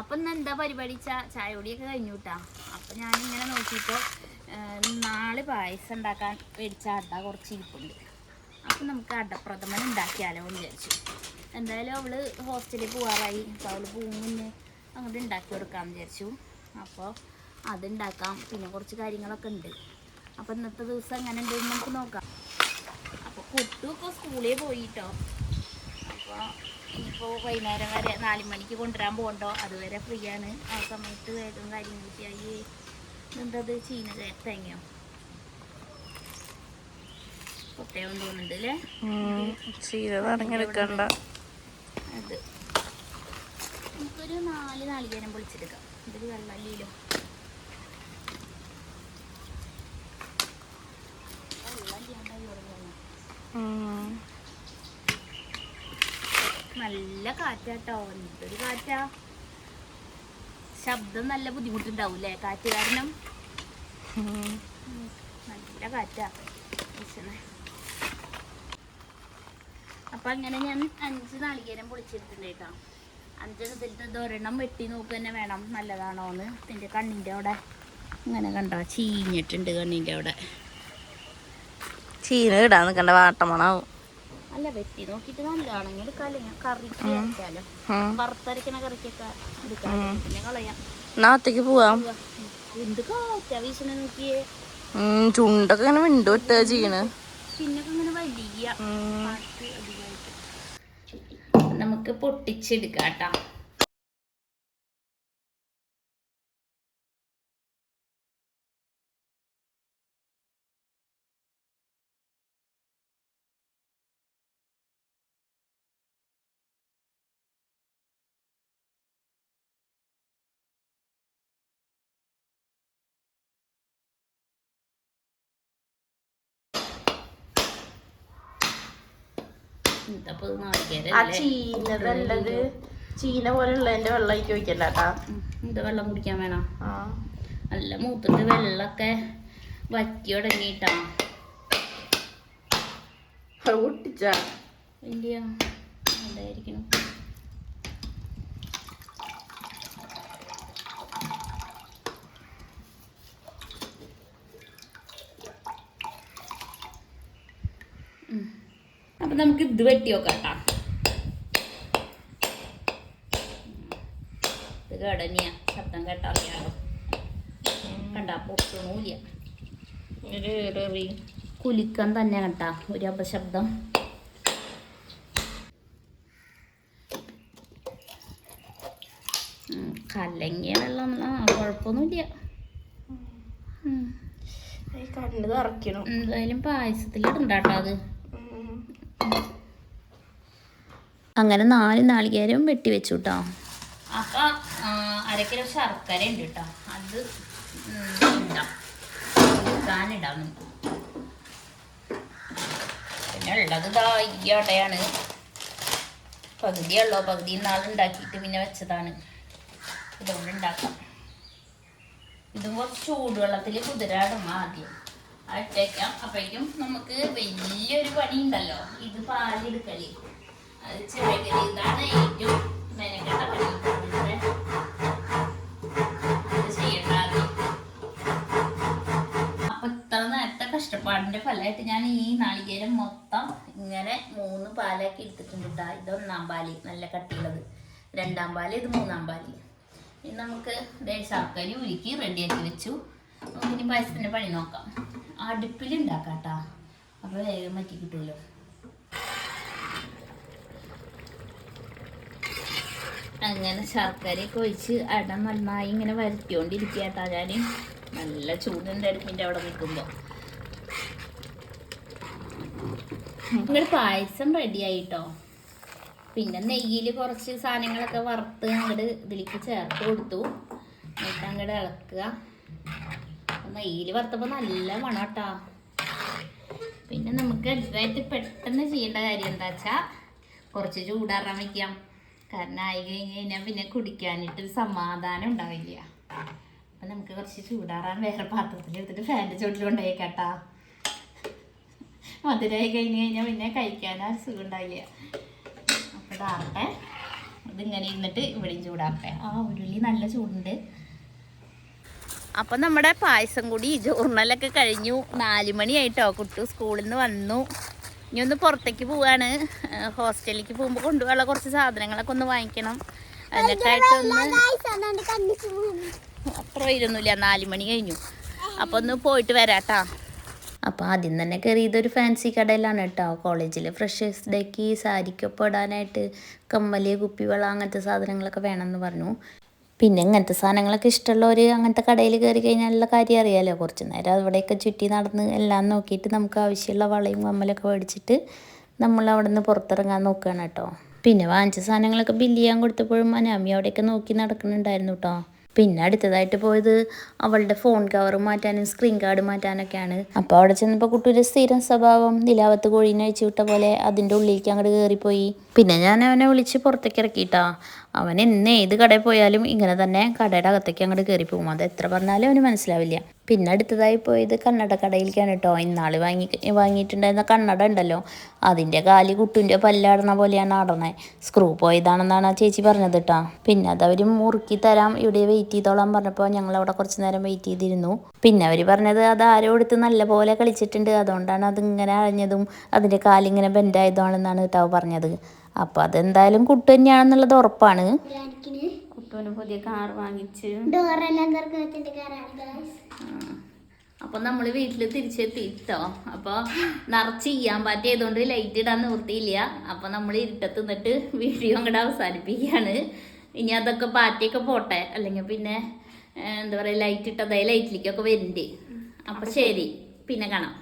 അപ്പം ഇന്ന് എന്താ പരിപാടി ചാ ചായ കുടിയൊക്കെ കഴിഞ്ഞു കേട്ടാ അപ്പം ഞാനിങ്ങനെ നോക്കിയപ്പോൾ നാളെ പായസം ഉണ്ടാക്കാൻ മേടിച്ച അട കുറച്ച് ഇരിപ്പുണ്ട്. അപ്പം നമുക്ക് അടപ്രഥമൻ ഉണ്ടാക്കിയാലോ എന്ന് വിചാരിച്ചു. എന്തായാലും അവൾ ഹോസ്റ്റലിൽ പോകാറായി അപ്പോൾ അവൾ പോകുമ്പോൾ അങ്ങോട്ട് ഉണ്ടാക്കി കൊടുക്കാമെന്ന് വിചാരിച്ചു. അപ്പോൾ അതുണ്ടാക്കാം പിന്നെ കുറച്ച് കാര്യങ്ങളൊക്കെ ഉണ്ട്. അപ്പോൾ ഇന്നത്തെ ദിവസം അങ്ങനെ ഉണ്ടെന്ന് നമുക്ക് നോക്കാം. അപ്പോൾ കുട്ടു ഇപ്പോൾ സ്കൂളിൽ പോയിട്ടോ അപ്പോൾ ഇനിയിപ്പോൾ വൈകുന്നേരം വരെ നാല് മണിക്ക് കൊണ്ടുവരാൻ പോകണ്ടോ? അതുവരെ ഫ്രീ ആണ്. ആ സമയത്ത് വേഗം കാര്യങ്ങളൊക്കെ ആയി എന്തത് ചീന തേങ്ങയോ? കൊട്ടയം തോന്നുന്നുണ്ട് അല്ലേ നടങ്ങെടുക്കണ്ട അത്. നമുക്കൊരു നാല് നാളികേരം പൊളിച്ചെടുക്കാം. ഇതൊരു വെള്ളമല്ലല്ലോ നല്ല കാറ്റാട്ടോ. എന്തൊരു കാറ്റാ? ശബ്ദം നല്ല ബുദ്ധിമുട്ടുണ്ടാവൂലേ കാറ്റ് കാരണം? നല്ല കാറ്റാ. അപ്പൊ അങ്ങനെ ഞാൻ അഞ്ച് നാളികേരം പൊളിച്ചെടുത്തിട്ടുണ്ട് കേട്ടോ. അഞ്ചെണ്ണത്തിലത്തെ ഒരെണ്ണം വെട്ടി നോക്കുക തന്നെ വേണം. നല്ലതാണോ എന്ന് എന്റെ കണ്ണിന്റെ അവിടെ ഇങ്ങനെ കണ്ടോ? ചീഞ്ഞിട്ടുണ്ട് കണ്ണിന്റെ അവിടെ. ചീന ഇടാൻ കണ്ട വാട്ടമണാവും. അല്ല വെട്ടി നോക്കിട്ട് നല്ലതാണെങ്കിൽ എടുക്കാമല്ലോ ഞാൻ കറിക്ക് വെച്ചാലോ. വറുത്തരക്കണ കറിക്കൊക്കെ എടുക്കാം പിന്നെ കളയാം. ഒറ്റയ്ക്ക് പോവാം? എന്ത് കാറ്റാ വീശണ നോക്കിയേ. ചുണ്ടൊക്കെ ഇങ്ങനെ വിണ്ടു വിട്ടുക ചെയ്യണ് പിന്നൊക്കെ ഇങ്ങനെ വലിയ നമുക്ക് പൊട്ടിച്ചെടുക്കാം കേട്ടോ ആ നാളികേരല്ലേ ചീനതല്ലത് ചീന പോലെയുള്ളതിന്റെ വെള്ളം ഒഴിച്ച് വയ്ക്കണ്ട എന്താ. ഇത് വെള്ളം കുടിക്കാൻ വേണം. നല്ല മൂത്തിട്ട് വെള്ളമൊക്കെ വറ്റി തുടങ്ങിയിട്ടാ. ഒട്ടിച്ചാ ഇല്ല വലിയ എന്തായിരിക്കണം അപ്പൊ നമുക്ക് ഇത് വെട്ടി നോക്കാം ട്ടാ. ഇത് കേടന്നെയാ. ശബ്ദം കേട്ടറിയാലോ? കണ്ടാ പൊട്ടണൂല്ല. കുലിക്കാൻ തന്നെ കേട്ടാ ഒരു അപശബ്ദം. കലങ്ങിയ വെള്ളം ആ കുഴപ്പമൊന്നുമില്ല. ഈ കണ്ണ് എന്തായാലും പായസത്തിൽ ഇടണ്ടാട്ടോ അത്. അങ്ങനെ നാല് നാളികേരം വെട്ടി വെച്ചു കേട്ടോ അപ്പൊ അരക്കിലോ കിലോ ശർക്കര ഉണ്ട് കേട്ടോ അത് പിന്നെ ഉള്ളത് ഇതാ ഈ പകുതി പിന്നെ വെച്ചതാണ്. ഇതുകൊണ്ട് ഉണ്ടാക്കാം. ഇതും കുറച്ച് ചൂടുവെള്ളത്തിൽ കുതിരാടും ആദ്യം. അട്ടേക്കാം അപ്പോഴേക്കും നമുക്ക് വലിയൊരു പണി ഉണ്ടല്ലോ ഇത് പാലെടുക്കൽ കഷ്ടപ്പാടിന്റെ ഫലമായിട്ട് ഞാൻ ഈ നാളികേരം മൊത്തം ഇങ്ങനെ മൂന്ന് പാലാക്കി എടുത്തിട്ടുണ്ട് കേട്ടോ ഇത് ഒന്നാം പാൽ നല്ല കട്ടിയുള്ളത്. രണ്ടാം പാൽ ഇത് മൂന്നാം പാൽ. ഇനി നമുക്ക് ശർക്കര ഉരുക്കി റെഡിയാക്കി വെച്ചു. നമുക്ക് ഇനി പായസത്തിന്റെ പണി നോക്കാം. അടുപ്പിൽ ഉണ്ടാക്കാം കേട്ടാ അപ്പൊ വേഗം മറ്റി കിട്ടുമല്ലോ. അങ്ങനെ ശർക്കരയൊക്കെ ഒഴിച്ച് അട നന്നായി ഇങ്ങനെ വരുത്തിക്കൊണ്ടിരിക്കുക കേട്ടോ ഞാൻ നല്ല ചൂടുണ്ട് അടുപ്പിന്റെ അവിടെ നിൽക്കുമ്പോൾ നിങ്ങളുടെ പായസം റെഡി ആയിട്ടോ? പിന്നെ നെയ്യിൽ കുറച്ച് സാധനങ്ങളൊക്കെ വറുത്ത് അങ്ങോട്ട് ഇതിലേക്ക് ചേർത്ത് കൊടുത്തു. എന്നിട്ട് അങ്ങോട്ട് ഇളക്കുക. നെയ്യിൽ വറുത്തപ്പോൾ നല്ല മണം കേട്ടോ പിന്നെ നമുക്ക് അടുത്തായിട്ട് പെട്ടെന്ന് ചെയ്യേണ്ട കാര്യം എന്താ വെച്ചാൽ കുറച്ച് ചൂടാറാൻ വയ്ക്കാം കാരണം ആയി കഴിഞ്ഞ് കഴിഞ്ഞാൽ പിന്നെ കുടിക്കാനിട്ട് ഒരു സമാധാനം ഉണ്ടാവില്ല. അപ്പം നമുക്ക് കുറച്ച് ചൂടാറാൻ വേറെ പാത്രത്തിൽ എടുത്തിട്ട് ഫാന്റെ ചോട്ടിൽ കൊണ്ടുപോയിക്കാട്ടാ. മധുരമായി കഴിഞ്ഞ് കഴിഞ്ഞാൽ പിന്നെ കഴിക്കാനാ സുഖം ഉണ്ടാവില്ല അപ്പം ഇതാറട്ടെ ഇതിങ്ങനെ ഇരുന്നിട്ട് ഇവിടെയും ചൂടാക്കട്ടെ. ആ ഉരുളി നല്ല ചൂടുണ്ട്. അപ്പം നമ്മുടെ പായസം കൂടി ജോർണലൊക്കെ കഴിഞ്ഞു. നാലുമണിയായിട്ടോ കുട്ടു സ്കൂളിൽ നിന്ന് വന്നു. ഇനി ഒന്ന് പുറത്തേക്ക് പോവാണ്. ഹോസ്റ്റലിലേക്ക് പോകുമ്പോൾ കൊണ്ടുപോകാനുള്ള കുറച്ച് സാധനങ്ങളൊക്കെ ഒന്ന് വാങ്ങിക്കണം. എന്നിട്ടായിട്ടൊന്ന് അത്ര വരുന്നില്ല. നാല് മണി കഴിഞ്ഞു. അപ്പോൾ ഒന്ന് പോയിട്ട് വരാട്ടാ. അപ്പോൾ ആദ്യം തന്നെ കയറിയത് ഒരു ഫാൻസി കടയിലാണ് കേട്ടോ. കോളേജിൽ ഫ്രഷേഴ്സ് ഡേക്ക് സാരിക്കൊപ്പം ഇടാനായിട്ട് കമ്മൽ കുപ്പിവെള്ളം അങ്ങനത്തെ സാധനങ്ങളൊക്കെ വേണമെന്ന് പറഞ്ഞു. പിന്നെ ഇങ്ങനത്തെ സാധനങ്ങളൊക്കെ ഇഷ്ടമുള്ളവർ അങ്ങനത്തെ കടയിൽ കയറി കഴിഞ്ഞാൽ ഉള്ള കാര്യം അറിയാമല്ലോ കുറച്ച് നേരം അവിടെയൊക്കെ ചുറ്റി നടന്ന് എല്ലാം നോക്കിയിട്ട് നമുക്ക് ആവശ്യമുള്ള വളയും കമ്മലൊക്കെ മേടിച്ചിട്ട് നമ്മൾ അവിടെ നിന്ന് പുറത്തിറങ്ങാൻ നോക്കുകയാണ് കേട്ടോ. പിന്നെ വാങ്ങിച്ച സാധനങ്ങളൊക്കെ ബില്ല് ചെയ്യാൻ കൊടുത്തപ്പോഴും അനാമി അവിടെയൊക്കെ നോക്കി നടക്കുന്നുണ്ടായിരുന്നു കേട്ടോ. പിന്നെ അടുത്തതായിട്ട് പോയത് അവളുടെ ഫോൺ കവർ മാറ്റാനും സ്ക്രീൻ കാർഡ് മാറ്റാനൊക്കെയാണ്. അപ്പോൾ അവിടെ ചെന്നപ്പോൾ കുട്ടിയുടെ സ്ഥിരം സ്വഭാവം നിലാവത്ത് കോഴീനെ അഴിച്ചു വിട്ട പോലെ അതിന്റെ ഉള്ളിലേക്ക് അങ്ങോട്ട് കയറിപ്പോയി പിന്നെ ഞാൻ അവനെ വിളിച്ച് പുറത്തേക്ക് ഇറക്കിയിട്ടാ അവൻ എന്ന് ഏത് കടയിൽ പോയാലും ഇങ്ങനെ തന്നെ കടയുടെ അകത്തേക്ക് അങ്ങോട്ട് കയറി പോകും. അത് എത്ര പറഞ്ഞാലും അവന് മനസ്സിലാവില്ല. പിന്നെ അടുത്തതായി പോയത് കണ്ണട കടയിലേക്കാണ് കേട്ടോ. ഇന്നാൾ വാങ്ങി വാങ്ങിയിട്ടുണ്ടായിരുന്ന കണ്ണട ഉണ്ടല്ലോ. അതിന്റെ കാൽ കുട്ടിന്റെ പല്ലാടുന്ന പോലെയാണ് ആടണേ സ്ക്രൂ പോയതാണെന്നാണ് ആ ചേച്ചി പറഞ്ഞത് കേട്ടോ. പിന്നെ അത് അവർ മുറുക്കി തരാം. ഇവിടെ വെയിറ്റ് ചെയ്തോളാം പറഞ്ഞപ്പോൾ ഞങ്ങൾ അവിടെ കുറച്ച് നേരം വെയിറ്റ് ചെയ്തിരുന്നു. പിന്നെ അവർ പറഞ്ഞത് അത് ആരോ എടുത്ത് നല്ല പോലെ കളിച്ചിട്ടുണ്ട്. അതുകൊണ്ടാണ് അതിങ്ങനെ അഴഞ്ഞതും അതിന്റെ കാലിങ്ങനെ ബെൻഡായതുമാണെന്നാണ് കേട്ടോ പറഞ്ഞത്. അപ്പോൾ അതെന്തായാലും കുട്ടു തന്നെയാണെന്നുള്ളത് ഉറപ്പാണ്. കുട്ടുവിന് പുതിയ കാർ വാങ്ങിച്ച്. അപ്പോൾ നമ്മൾ വീട്ടിൽ തിരിച്ചെത്തി കേട്ടോ അപ്പോൾ നിറച്ച് ചെയ്യാൻ പറ്റിയതുകൊണ്ട് ലൈറ്റ് ഇടാൻ നിവൃത്തിയില്ല. അപ്പോൾ നമ്മൾ ഇരുട്ടത്ത് നിന്നിട്ട് വീഡിയോ അങ്ങോട്ട് അവസാനിപ്പിക്കുകയാണ്. ഇനി അതൊക്കെ പാറ്റിയൊക്കെ പോട്ടെ. അല്ലെങ്കിൽ പിന്നെ എന്താ പറയുക ലൈറ്റ് ഇട്ടതായി ലൈറ്റിലേക്കൊക്കെ വരുന്നുണ്ട് അപ്പോൾ ശരി. പിന്നെ കാണാം.